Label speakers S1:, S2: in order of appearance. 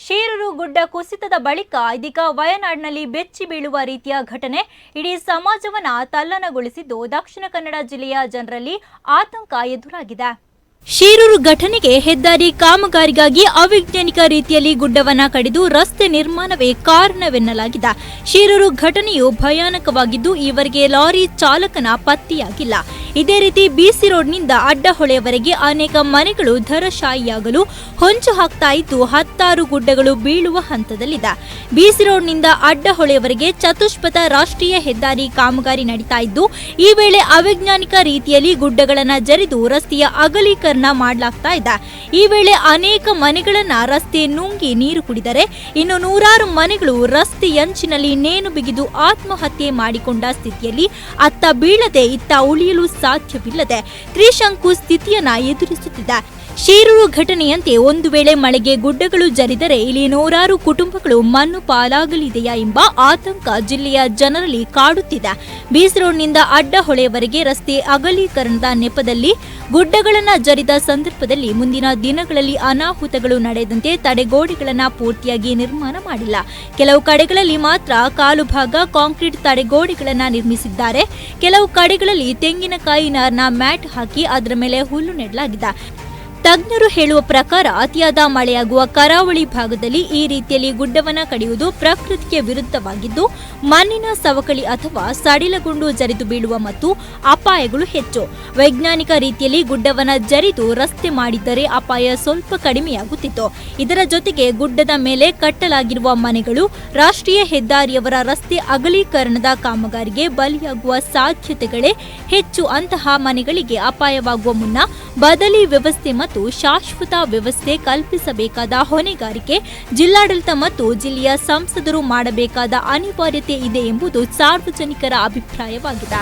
S1: ಶೀರೂರು ಗುಡ್ಡ ಕುಸಿತದ ಬಳಿಕ ಇದೀಗ ವಯನಾಡ್ನಲ್ಲಿ ಬೆಚ್ಚಿ ಬೀಳುವ ರೀತಿಯ ಘಟನೆ ಇಡೀ ಸಮಾಜವನ್ನ ತಲ್ಲಣಗೊಳಿಸಿದ್ದು ದಕ್ಷಿಣ ಕನ್ನಡ ಜಿಲ್ಲೆಯ ಜನರಲ್ಲಿ ಆತಂಕ ಎದುರಾಗಿದೆ. ಶೀರೂರು ಘಟನೆಗೆ ಹೆದ್ದಾರಿ ಕಾಮಗಾರಿಗಾಗಿ ಅವೈಜ್ಞಾನಿಕ ರೀತಿಯಲ್ಲಿ ಗುಡ್ಡವನ್ನ ಕಡಿದು ರಸ್ತೆ ನಿರ್ಮಾಣವೇ ಕಾರಣವೆನ್ನಲಾಗಿದೆ. ಶಿರೂರು ಘಟನೆಯು ಭಯಾನಕವಾಗಿದ್ದು, ಈವರೆಗೆ ಲಾರಿ ಚಾಲಕನ ಪತ್ತೆಯಾಗಿಲ್ಲ. ಇದೇ ರೀತಿ ಬಿಸಿ ರೋಡ್ನಿಂದ ಅಡ್ಡಹೊಳೆಯವರೆಗೆ ಅನೇಕ ಮನೆಗಳು ಧರಶಾಹಿಯಾಗಲು ಹೊಂಚು ಹಾಕ್ತಾ ಇದ್ದು, ಹತ್ತಾರು ಗುಡ್ಡಗಳು ಬೀಳುವ ಹಂತದಲ್ಲಿದೆ. ಬಿಸಿ ರೋಡ್ನಿಂದ ಅಡ್ಡಹೊಳೆಯವರೆಗೆ ಚತುಷ್ಪಥ ರಾಷ್ಟ್ರೀಯ ಹೆದ್ದಾರಿ ಕಾಮಗಾರಿ ನಡೀತಾ ಇದ್ದು, ಈ ವೇಳೆ ಅವೈಜ್ಞಾನಿಕ ರೀತಿಯಲ್ಲಿ ಗುಡ್ಡಗಳನ್ನು ಜರಿದು ರಸ್ತೆಯ ಅಗಲೀಕರಣ ಮಾಡಲಾಗ್ತಾ ಇದೆ. ಈ ವೇಳೆ ಅನೇಕ ಮನೆಗಳನ್ನ ರಸ್ತೆ ನುಂಗಿ ನೀರು ಕುಡಿದರೆ ಇನ್ನು ನೂರಾರು ಮನೆಗಳು ರಸ್ತೆಯಂಚಿನಲ್ಲಿ ನೇಣು ಬಿಗಿದು ಆತ್ಮಹತ್ಯೆ ಮಾಡಿಕೊಂಡ ಸ್ಥಿತಿಯಲ್ಲಿ ಅತ್ತ ಬೀಳದೆ ಇತ್ತ ಉಳಿಯಲು ಸಾಧ್ಯವಿಲ್ಲದೆ ತ್ರಿಶಂಕು ಸ್ಥಿತಿಯನ್ನ ಎದುರಿಸುತ್ತಿದೆ. ಶೀರೂರು ಘಟನೆಯಂತೆ ಒಂದು ವೇಳೆ ಮಳೆಗೆ ಗುಡ್ಡಗಳು ಜರಿದರೆ ಇಲ್ಲಿ ನೂರಾರು ಕುಟುಂಬಗಳು ಮಣ್ಣು ಪಾಲಾಗಲಿದೆಯಾ ಎಂಬ ಆತಂಕ ಜಿಲ್ಲೆಯ ಜನರಲ್ಲಿ ಕಾಡುತ್ತಿದೆ. ಬೀಸ್ ರೋಡ್ನಿಂದ ಅಡ್ಡಹೊಳೆಯವರೆಗೆ ರಸ್ತೆ ಅಗಲೀಕರಣದ ನೆಪದಲ್ಲಿ ಗುಡ್ಡಗಳನ್ನು ಜರಿದ ಸಂದರ್ಭದಲ್ಲಿ ಮುಂದಿನ ದಿನಗಳಲ್ಲಿ ಅನಾಹುತಗಳು ನಡೆದಂತೆ ತಡೆಗೋಡೆಗಳನ್ನು ಪೂರ್ತಿಯಾಗಿ ನಿರ್ಮಾಣ ಮಾಡಿಲ್ಲ. ಕೆಲವು ಕಡೆಗಳಲ್ಲಿ ಮಾತ್ರ ಕಾಲು ಭಾಗ ಕಾಂಕ್ರೀಟ್ ತಡೆಗೋಡೆಗಳನ್ನು ನಿರ್ಮಿಸಿದ್ದಾರೆ. ಕೆಲವು ಕಡೆಗಳಲ್ಲಿ ತೆಂಗಿನಕಾಯಿ ನಾರ್ನ ಮ್ಯಾಟ್ ಹಾಕಿ ಅದರ ಮೇಲೆ ಹುಲ್ಲು ನೆಡಲಾಗಿದೆ. ತಜ್ಞರು ಹೇಳುವ ಪ್ರಕಾರ ಅತಿಯಾದ ಮಳೆಯಾಗುವ ಕರಾವಳಿ ಭಾಗದಲ್ಲಿ ಈ ರೀತಿಯಲ್ಲಿ ಗುಡ್ಡವನ ಕಡಿಯುವುದು ಪ್ರಕೃತಿಗೆ ವಿರುದ್ಧವಾಗಿದ್ದು, ಮಣ್ಣಿನ ಸವಕಳಿ ಅಥವಾ ಸಡಿಲಗೊಂಡು ಜರಿದು ಬೀಳುವ ಮತ್ತು ಅಪಾಯಗಳು ಹೆಚ್ಚು. ವೈಜ್ಞಾನಿಕ ರೀತಿಯಲ್ಲಿ ಗುಡ್ಡವನ ಜರಿದು ರಸ್ತೆ ಮಾಡಿದ್ದರೆ ಅಪಾಯ ಸ್ವಲ್ಪ ಕಡಿಮೆಯಾಗುತ್ತಿತ್ತು. ಇದರ ಜೊತೆಗೆ ಗುಡ್ಡದ ಮೇಲೆ ಕಟ್ಟಲಾಗಿರುವ ಮನೆಗಳು ರಾಷ್ಟ್ರೀಯ ಹೆದ್ದಾರಿಯವರ ರಸ್ತೆ ಅಗಲೀಕರಣದ ಕಾಮಗಾರಿಗೆ ಬಲಿಯಾಗುವ ಸಾಧ್ಯತೆಗಳೇ ಹೆಚ್ಚು. ಅಂತಹ ಮನೆಗಳಿಗೆ ಅಪಾಯವಾಗುವ ಮುನ್ನ ಬದಲಿ ವ್ಯವಸ್ಥೆ ಮತ್ತು ಶಾಶ್ವತ ವ್ಯವಸ್ಥೆ ಕಲ್ಪಿಸಬೇಕಾದ ಹೊಣೆಗಾರಿಕೆ, ಜಿಲ್ಲಾಡಳಿತ ಮತ್ತು ಜಿಲ್ಲೆಯ ಸಂಸದರು ಮಾಡಬೇಕಾದ ಅನಿವಾರ್ಯತೆ ಇದೆ ಎಂಬುದು ಸಾರ್ವಜನಿಕರ ಅಭಿಪ್ರಾಯವಾಗಿದೆ.